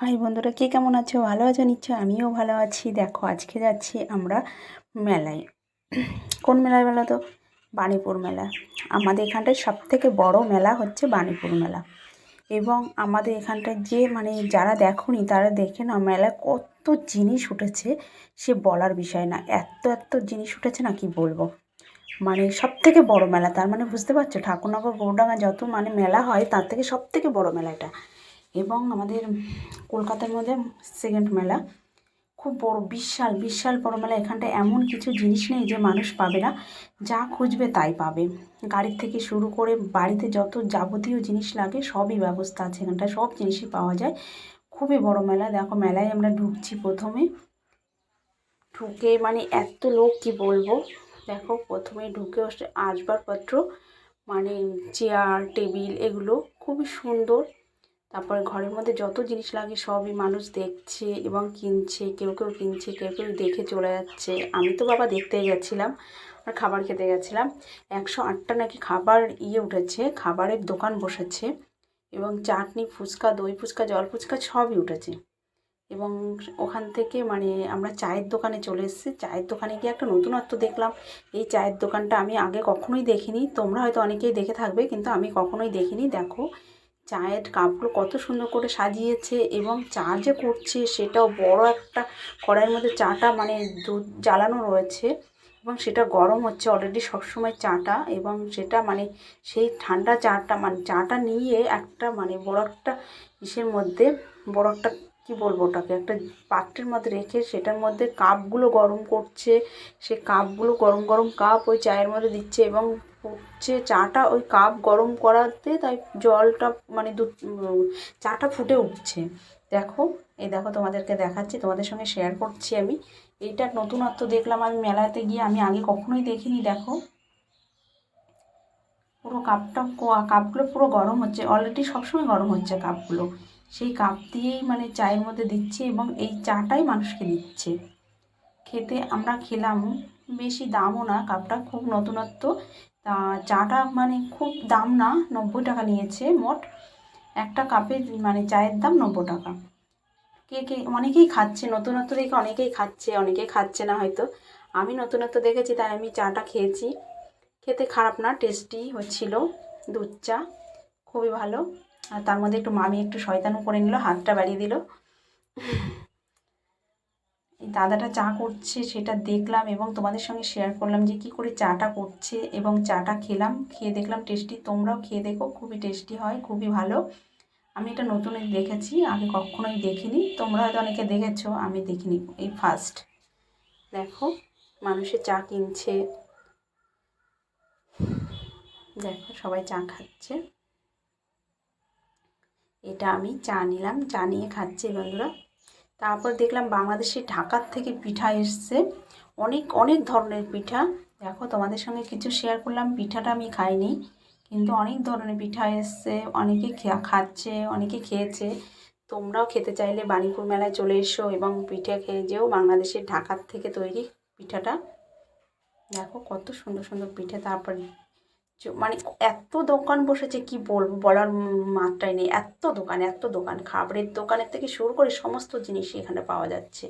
High বন্ধুরা, কে কেমন আছো? ভালো আছো নিশ্চয় আমিও ভালো আছি। দেখো, আজকে যাচ্ছি আমরা মেলায়। কোন মেলায় বলো তো? বাণীপুর মেলা। আমাদের এখানটায় সব থেকে বড় মেলা হচ্ছে বাণীপুর মেলা। এবং আমাদের এখানটায় যে মানে যারা দেখোনি, তারা দেখে না মেলায় কত জিনিস উঠেছে সে বলার বিষয় না। এত এত জিনিস উঠেছে না, কি বলব? মানে সব থেকে বড় মেলা, তার মানে বুঝতে পারছ? ঠাকুরনগর গৌরডাঙ্গা যত মানে মেলা হয়, তার থেকে সব থেকে বড় মেলা এটা। এবং আমাদের কলকাতার মধ্যে সেকেন্ড মেলা। খুব বড়, বিশাল বিশাল বড় মেলা। এখানটায় এমন কিছু জিনিস নেই যে মানুষ পাবে না। যা খুঁজবে তাই পাবে। গাড়ির থেকে শুরু করে বাড়িতে যত যাবতীয় জিনিস লাগে, সবই ব্যবস্থা আছে এখানটায়। সব জিনিসই পাওয়া যায়। খুবই বড় মেলা। দেখো, মেলায় আমরা ঢুকছি প্রথমে। ঢুকে মানে এত লোক, কি বলব? দেখো, প্রথমে ঢুকে আসবাবপত্র মানে চেয়ার টেবিল এগুলো। খুবই সুন্দর। তারপরে ঘরের মধ্যে যত জিনিস লাগে সবই মানুষ দেখছে এবং কিনছে, কেউ কেউ কিনছে, কেউ কেউ দেখে চলে যাচ্ছে। আমি তো বাবা দেখতে গেছিলাম আর খাবার খেতে গেছিলাম। একশো আটটা নাকি খাবার ইয়ে উঠেছে, খাবারের দোকান বসেছে এবং চাটনি, ফুচকা, দই ফুচকা, জল ফুচকা সবই উঠেছে। এবং ওখান থেকে মানে আমরা চায়ের দোকানে চলে এসেছি। চায়ের দোকানে গিয়ে একটা নতুনত্ব দেখলাম। এই চায়ের দোকানটা আমি আগে কখনোই দেখিনি। তোমরা হয়তো অনেকেই দেখে থাকবে, কিন্তু আমি কখনোই দেখিনি। দেখো চায়ের কাপগুলো কত সুন্দর করে সাজিয়েছে এবং চা যে করছে সেটাও বড় একটা কড়াইয়ের মধ্যে চাটা মানে দুধ জ্বালানো রয়েছে এবং সেটা গরম হচ্ছে অলরেডি সবসময় চাটা এবং সেটা মানে সেই ঠান্ডা চাটা মানে চাটা নিয়ে একটা মানে বড় একটা ইসের মধ্যে বড় একটা কী বলব ওটাকে? একটা পাত্রের মধ্যে রেখে সেটার মধ্যে কাপগুলো গরম করছে। সে কাপগুলো গরম গরম কাপ ওই চায়ের মধ্যে দিচ্ছে এবং ফুটছে চাটা ওই কাপ গরম করাতে তাই জলটা মানে দু চাটা ফুটে উঠছে। দেখো, এই দেখো তোমাদেরকে দেখাচ্ছি, তোমাদের সঙ্গে শেয়ার করছি আমি। এইটা নতুনত্ব দেখলাম আমি মেলাতে গিয়ে, আমি আগে কখনোই দেখিনি, দেখো। পুরো কাপটা কাপগুলো পুরো গরম হচ্ছে অলরেডি সবসময় গরম হচ্ছে কাপগুলো। সেই কাপ দিয়েই মানে চায়ের মধ্যে দিচ্ছে এবং এই চাটাই মানুষকে দিচ্ছে। খেতে আমরা খেলাম, বেশি দামও না, কাপটা খুব নতুনত্ব। তা চাটা মানে খুব দাম না, নব্বই টাকা নিয়েছে মোট। একটা কাপে মানে চায়ের দাম নব্বই টাকা। কে কে অনেকেই খাচ্ছে, নতুনত্ব দেখে অনেকেই খাচ্ছে অনেকেই খাচ্ছে না হয়তো। আমি নতুনত্ব দেখেছি, তাই আমি চাটা খেয়েছি। খেতে খারাপ না, টেস্টি হচ্ছিল। দুধ চা, খুবই ভালো। আর তার মধ্যে একটু মামি একটু শয়তানও করে নিল, হাতটা বাড়িয়ে দিল। এই দাদাটা চা করছে, সেটা দেখলাম এবং তোমাদের সঙ্গে শেয়ার করলাম যে কি করে চাটা করছে এবং চাটা খেলাম। খেয়ে দেখলাম টেস্টি তোমরাও খেয়ে দেখো, খুবই টেস্টি হয়, খুবই ভালো। আমি এটা নতুন দেখেছি, আগে কখনোই দেখিনি। তোমরা হয়তো অনেকে দেখেছ, আমি দেখিনি এই ফার্স্ট দেখো মানুষের চা কিনছে। দেখো, সবাই চা খাচ্ছে। এটা আমি চা নিলাম, চা নিয়ে খাচ্ছি বন্ধুরা। তারপর দেখলাম বাংলাদেশে ঢাকার থেকে পিঠা এসছে। অনেক অনেক ধরনের পিঠা। দেখো, তোমাদের সঙ্গে কিছু শেয়ার করলাম, পিঠাটা আমি খাইনি। কিন্তু অনেক ধরনের পিঠা এসছে, অনেকে খাচ্ছে, অনেকে খেয়েছে। তোমরাও খেতে চাইলে বাণীপুর মেলায় চলে এসো এবং পিঠে খেয়ে যেও বাংলাদেশের ঢাকার থেকে তৈরি পিঠাটা। দেখো, কত সুন্দর সুন্দর পিঠে। তারপর মানে এত দোকান বসেছে, কি বলব? বলার মাত্রায় নেই। এত দোকান এত দোকান, খাবারের দোকানের থেকে শুরু করে সমস্ত জিনিসই এখানে পাওয়া যাচ্ছে।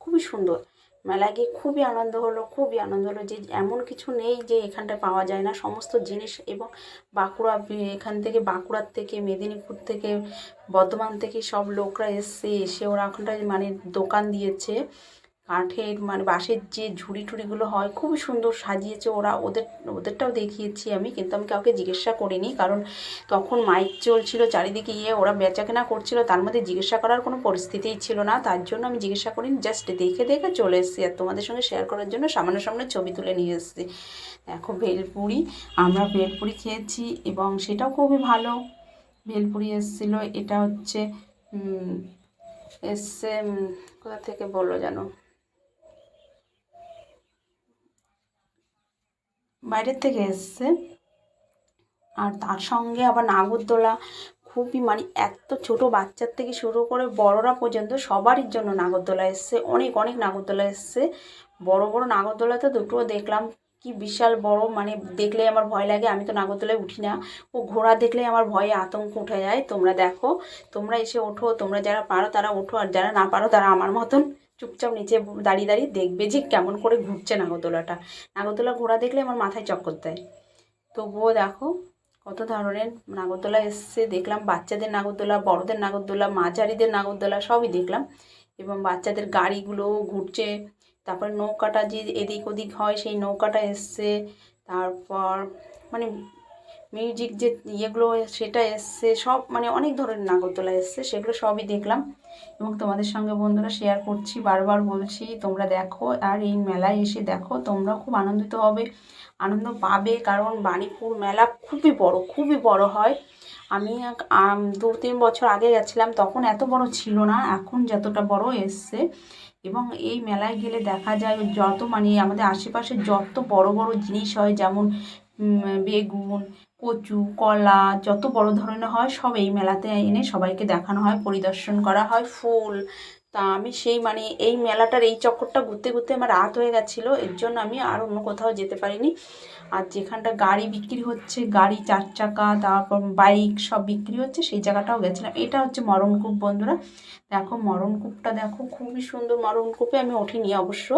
খুবই সুন্দর। মেলায় গিয়ে খুবই আনন্দ হলো, খুবই আনন্দ হলো যে এমন কিছু নেই যে এখানটা পাওয়া যায় না। সমস্ত জিনিস এবং বাঁকুড়া এখান থেকে বাঁকুড়ার থেকে, মেদিনীপুর থেকে, বর্ধমান থেকে সব লোকরা এসছে, এসে ওরা ওখানটায় মানে দোকান দিয়েছে। কাঠের মানে বাঁশের যে ঝুড়ি টুড়িগুলো হয়, খুবই সুন্দর সাজিয়েছে ওরা। ওদের, ওদেরটাও দেখিয়েছি আমি, কিন্তু আমি কাউকে জিজ্ঞাসা করিনি, কারণ তখন মাইক চলছিল চারিদিকে ইয়ে ওরা বেচাকেনা করছিল, তার মধ্যে জিজ্ঞাসা করার কোনো পরিস্থিতিই ছিল না। তার জন্য আমি জিজ্ঞাসা করিনি জাস্ট দেখে দেখে চলে এসেছি আর তোমাদের সঙ্গে শেয়ার করার জন্য সামনে সামনে ছবি তুলে নিয়ে এসেছি। দেখো ভেলপুরি, আমরা ভেলপুরি খেয়েছি এবং সেটাও খুবই ভালো। ভেলপুরি এসেছিল, এটা হচ্ছে এসছে কোথা থেকে বলল জানো বাইরের থেকে এসছে। আর তার সঙ্গে আবার নাগরদোলা খুবই মানে এত ছোট বাচ্চার থেকে শুরু করে বড়রা পর্যন্ত সবারই জন্য নাগরদোলা এসছে। অনেক অনেক নাগরদোলা এসছে। বড় বড় নাগরদোলা তো দুটো দেখলাম। কি বিশাল বড় মানে দেখলেই আমার ভয় লাগে। আমি তো নাগরদোলায় উঠি না। ও ঘোড়া দেখলেই আমার ভয়ে আতঙ্ক উঠে যায়। তোমরা দেখো, তোমরা এসে ওঠো। তোমরা যারা পারো তারা ওঠো। আর যারা না পারো তারা আমার মতন। চুপচাপ নিচে দাঁড়িয়ে দাঁড়িয়ে দেখবে যে কেমন করে ঘুরছে নাগরদোলাটা। নাগরদোলা ঘোড়া দেখলে আমার মাথায় চক্কর দেয়। তবুও দেখো কত ধরনের নাগরদোলা এসছে, দেখলাম বাচ্চাদের নাগরদোলা, বড়দের নাগরদোলা, মাঝারিদের নাগরদোলা সবই দেখলাম। এবং বাচ্চাদের গাড়িগুলো ঘুরছে, তারপর নৌকাটা যে এদিক ওদিক হয় সেই নৌকাটা এসছে, তারপর মানে মিউজিক যে ইয়েগুলো সেটা এসছে, সব মানে অনেক ধরনের নাগরদোলা এসছে, সেগুলো সবই দেখলাম। এবং তোমাদের সঙ্গে বন্ধুরা শেয়ার করছি, বারবার বলছি, তোমরা দেখো আর এই মেলায় এসে দেখো, তোমরা খুব আনন্দিত হবে, আনন্দ পাবে, কারণ বাণীপুর মেলা খুবই বড় খুবই বড় হয়। আমি দু, তিন বছর আগে গেছিলাম, তখন এত বড় ছিল না, এখন যতটা বড় এসছে। এবং এই মেলায় গেলে দেখা যায় যত মানে আমাদের আশেপাশে যত বড় বড় জিনিস হয়, যেমন বেগুন কচু, কলা, যত বড় ধরনের হয়, সব এই মেলাতে এনে সবাইকে দেখানো হয়, পরিদর্শন করা হয়, ফুল। তা আমি সেই মানে এই মেলাটার এই চক্করটা ঘুরতে ঘুরতে আমার রাত হয়ে গেছিল, এর জন্য আমি আর অন্য কোথাও যেতে পারিনি। আর যেখানটা গাড়ি বিক্রি হচ্ছে, গাড়ি চার চাকা, তারপর বাইক সব বিক্রি হচ্ছে, সেই জায়গাটাও গেছিলাম। এটা হচ্ছে মরণকূপ, বন্ধুরা। দেখো, মরণকূপটা দেখো, খুবই সুন্দর মরণকূপে আমি উঠিনি অবশ্য।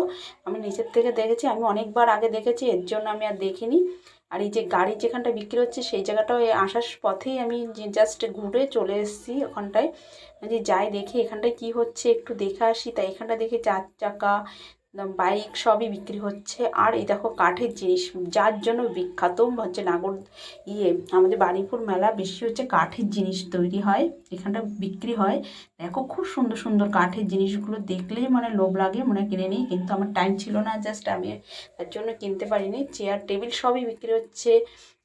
আমি নিচের থেকে দেখেছি, আমি অনেকবার আগে দেখেছি, এর জন্য আমি আর দেখিনি। আর এই যে গাড়ি যেখানটা বিক্রি হচ্ছে সেই জায়গাটাও আসার পথেই আমি জাস্ট ঘুরে চলে এসেছি ওখানটায়। যে যাই দেখি এখানটায় কি হচ্ছে একটু দেখে আসি। তাই এখানটা দেখে চার চাকা বাইক সবই বিক্রি হচ্ছে। আর এই দেখো কাঠের জিনিস, যার জন্য বিখ্যাত হচ্ছে নাগর ইয়ে আমাদের বাণীপুর মেলা বেশি হচ্ছে কাঠের জিনিস তৈরি হয়, এখানটা বিক্রি হয়। দেখো খুব সুন্দর সুন্দর কাঠের জিনিসগুলো দেখলেই মানে লোভ লাগে, মনে কিনে নিই, কিন্তু আমার টাইম ছিল না জাস্ট আমি তার জন্য কিনতে পারিনি। চেয়ার টেবিল সবই বিক্রি হচ্ছে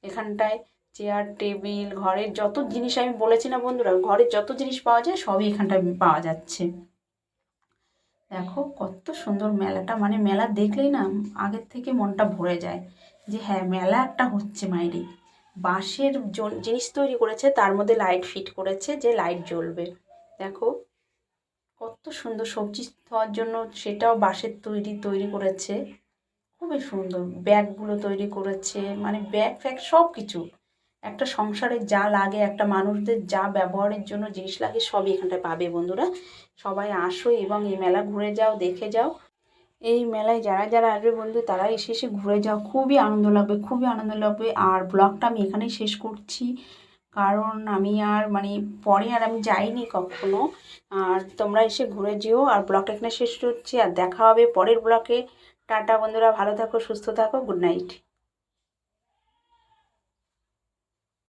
এখানটায়। চেয়ার টেবিল ঘরের যত জিনিস আমি বলেছি না বন্ধুরা, ঘরের যত জিনিস পাওয়া যায় সবই এখানটায় পাওয়া যাচ্ছে। দেখো কত সুন্দর মেলাটা। মানে মেলা দেখলেই না আগের থেকে মনটা ভরে যায় যে হ্যাঁ মেলা একটা হচ্ছে মাইরি। বাঁশের জিনিস তৈরি করেছে, তার মধ্যে লাইট ফিট করেছে যে লাইট জ্বলবে। দেখো কত সুন্দর সবজি খাওয়ার জন্য সেটাও বাঁশের তৈরি তৈরি করেছে। খুবই সুন্দর। ব্যাগগুলো তৈরি করেছে। মানে ব্যাগ ফ্যাগ সব কিছু একটা সংসারে যা লাগে, একটা মানুষদের যা ব্যবহারের জন্য জিনিস লাগে সবই এখানটায় পাবে বন্ধুরা। সবাই আসো এবং এই মেলা ঘুরে যাও, দেখে যাও। এই মেলায় যারা যারা আসবে বন্ধু, তারা এসে এসে ঘুরে যাও। খুবই আনন্দ লাগবে, খুবই আনন্দ লাগবে। আর ব্লগটা আমি এখানেই শেষ করছি। কারণ আমি আর মানে পরে আর আমি যাইনি কখনো। আর তোমরা এসে ঘুরে যেও। আর ব্লগটা এখানে শেষ করছি। আর দেখা হবে পরের ব্লকে টাটা বন্ধুরা, ভালো থাকো, সুস্থ থাকো, গুড নাইট।